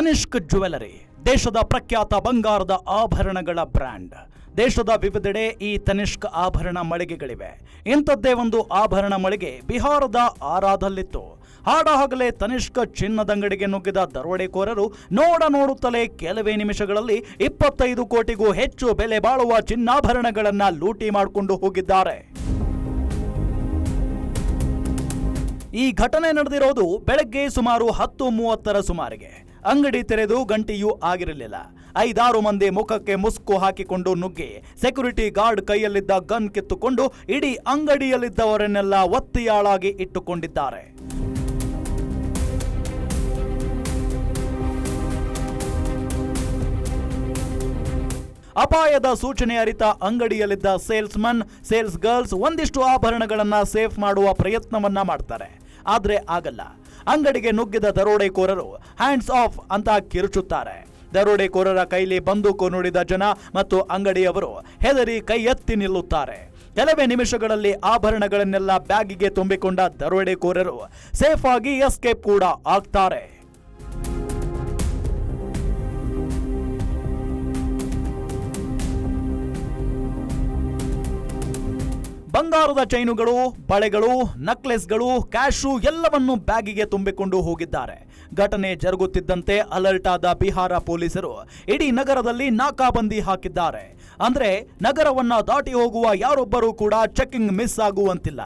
Tanishq jewellery ದೇಶದ ಪ್ರಖ್ಯಾತ ಬಂಗಾರದ ಆಭರಣಗಳ ಬ್ರ್ಯಾಂಡ್. ದೇಶದ ವಿವಿಧೆಡೆ ಈ ತನಿಷ್ಕ್ ಆಭರಣ ಮಳಿಗೆಗಳಿವೆ. ಇಂಥದ್ದೇ ಒಂದು ಆಭರಣ ಮಳಿಗೆ ಬಿಹಾರದ ಆರಾದಲ್ಲಿತ್ತು ಹಾಡಾಗಲೇ ತನಿಷ್ಕ ಚಿನ್ನದಂಗಡಿಗೆ ನುಗ್ಗಿದ ದರೋಡೆಕೋರರು ನೋಡ ನೋಡುತ್ತಲೇ ಕೆಲವೇ ನಿಮಿಷಗಳಲ್ಲಿ ಇಪ್ಪತ್ತೈದು ಕೋಟಿಗೂ ಹೆಚ್ಚು ಬೆಲೆ ಬಾಳುವ ಚಿನ್ನಾಭರಣಗಳನ್ನ ಲೂಟಿ ಮಾಡಿಕೊಂಡು ಹೋಗಿದ್ದಾರೆ. ಈ ಘಟನೆ ನಡೆದಿರೋದು ಬೆಳಗ್ಗೆ ಸುಮಾರು ಹತ್ತು ಮೂವತ್ತರ ಸುಮಾರಿಗೆ. ಅಂಗಡಿ ತೆರೆದು ಗಂಟೆಯೂ ಆಗಿರಲಿಲ್ಲ. ಐದಾರು ಮಂದಿ ಮುಖಕ್ಕೆ ಮುಸ್ಕು ಹಾಕಿಕೊಂಡು ನುಗ್ಗಿ, ಸೆಕ್ಯೂರಿಟಿ ಗಾರ್ಡ್ ಕೈಯಲ್ಲಿದ್ದ ಗನ್ ಕಿತ್ತುಕೊಂಡು ಇಡೀ ಅಂಗಡಿಯಲ್ಲಿದ್ದವರನ್ನೆಲ್ಲ ಒತ್ತಿಯಾಳಾಗಿ ಇಟ್ಟುಕೊಂಡಿದ್ದಾರೆ. ಅಪಾಯದ ಸೂಚನೆ ಅರಿತ ಅಂಗಡಿಯಲ್ಲಿದ್ದ ಸೇಲ್ಸ್ಮನ್ ಸೇಲ್ಸ್ ಗರ್ಲ್ಸ್ ಒಂದಿಷ್ಟು ಆಭರಣಗಳನ್ನ ಸೇಫ್ ಮಾಡುವ ಪ್ರಯತ್ನವನ್ನ ಮಾಡ್ತಾರೆ. ಆದ್ರೆ ಆಗಲ್ಲ. ಅಂಗಡಿಗೆ ನುಗ್ಗಿದ ದರೋಡೆಕೋರರು ಹ್ಯಾಂಡ್ಸ್ ಆಫ್ ಅಂತ ಕಿರುಚುತ್ತಾರೆ. ದರೋಡೆಕೋರರ ಕೈಲಿ ಬಂದೂಕು ನೋಡಿದ ಜನ ಮತ್ತು ಅಂಗಡಿಯವರು ಹೆದರಿ ಕೈ ಎತ್ತಿ ನಿಲ್ಲುತ್ತಾರೆ. ಕೆಲವೇ ನಿಮಿಷಗಳಲ್ಲಿ ಆಭರಣಗಳನ್ನೆಲ್ಲ ಬ್ಯಾಗಿಗೆ ತುಂಬಿಕೊಂಡ ದರೋಡೆಕೋರರು ಸೇಫ್ ಆಗಿ ಎಸ್ಕೇಪ್ ಕೂಡ ಆಗ್ತಾರೆ. ಬಂಗಾರದ ಚೈನುಗಳು, ಬಳೆಗಳು ನಕ್ಲೆಸ್ಗಳು ಕ್ಯಾಶು ಎಲ್ಲವನ್ನು ಬ್ಯಾಗಿಗೆ ತುಂಬಿಕೊಂಡು ಹೋಗಿದ್ದಾರೆ. ಘಟನೆ ಜರುಗುತ್ತಿದ್ದಂತೆ ಅಲರ್ಟ್ ಆದ ಬಿಹಾರ ಪೊಲೀಸರು ಇಡೀ ನಗರದಲ್ಲಿ ನಾಕಾಬಂದಿ ಹಾಕಿದ್ದಾರೆ. ಅಂದ್ರೆ ನಗರವನ್ನ ದಾಟಿ ಹೋಗುವ ಯಾರೊಬ್ಬರೂ ಕೂಡ ಚೆಕಿಂಗ್ ಮಿಸ್ ಆಗುವಂತಿಲ್ಲ.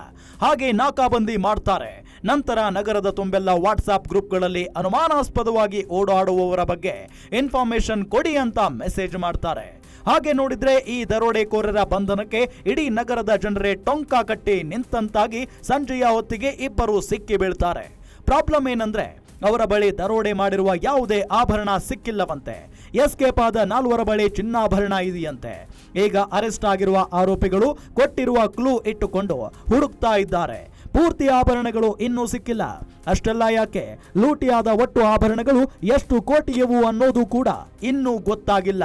ಹಾಗೆ ನಾಕಾಬಂದಿ ಮಾಡ್ತಾರೆ. ನಂತರ ನಗರದ ತುಂಬೆಲ್ಲ ವಾಟ್ಸಾಪ್ ಗ್ರೂಪ್ಗಳಲ್ಲಿ ಅನುಮಾನಾಸ್ಪದವಾಗಿ ಓಡಾಡುವವರ ಬಗ್ಗೆ ಇನ್ಫಾರ್ಮೇಶನ್ ಕೊಡಿ ಅಂತ ಮೆಸೇಜ್ ಮಾಡ್ತಾರೆ. ಹಾಗೆ ನೋಡಿದ್ರೆ ಈ ದರೋಡೆಕೋರರ ಬಂಧನಕ್ಕೆ ಇಡೀ ನಗರದ ಜನರೇ ಟೊಂಕ ಕಟ್ಟಿ ನಿಂತಂತಾಗಿ ಸಂಜೆಯ ಹೊತ್ತಿಗೆ ಇಬ್ಬರು ಸಿಕ್ಕಿ ಬೀಳ್ತಾರೆ. ಪ್ರಾಬ್ಲಮ್ ಏನಂದ್ರೆ ಅವರ ಬಳಿ ದರೋಡೆ ಮಾಡಿರುವ ಯಾವುದೇ ಆಭರಣ ಸಿಕ್ಕಿಲ್ಲವಂತೆ. ಎಸ್ಕೇಪ್ ಆದ ನಾಲ್ವರ ಬಳಿ ಚಿನ್ನಾಭರಣ ಇದೆಯಂತೆ. ಈಗ ಅರೆಸ್ಟ್ ಆಗಿರುವ ಆರೋಪಿಗಳು ಕೊಟ್ಟಿರುವ ಕ್ಲೂ ಇಟ್ಟುಕೊಂಡು ಹುಡುಕ್ತಾ ಇದ್ದಾರೆ. ಪೂರ್ತಿ ಆಭರಣಗಳು ಇನ್ನೂ ಸಿಕ್ಕಿಲ್ಲ. ಅಷ್ಟೆಲ್ಲ ಯಾಕೆ? ಲೂಟಿಯಾದ ಒಟ್ಟು ಆಭರಣಗಳು ಎಷ್ಟು ಕೋಟಿಯವು ಅನ್ನೋದು ಕೂಡ ಇನ್ನೂ ಗೊತ್ತಾಗಿಲ್ಲ.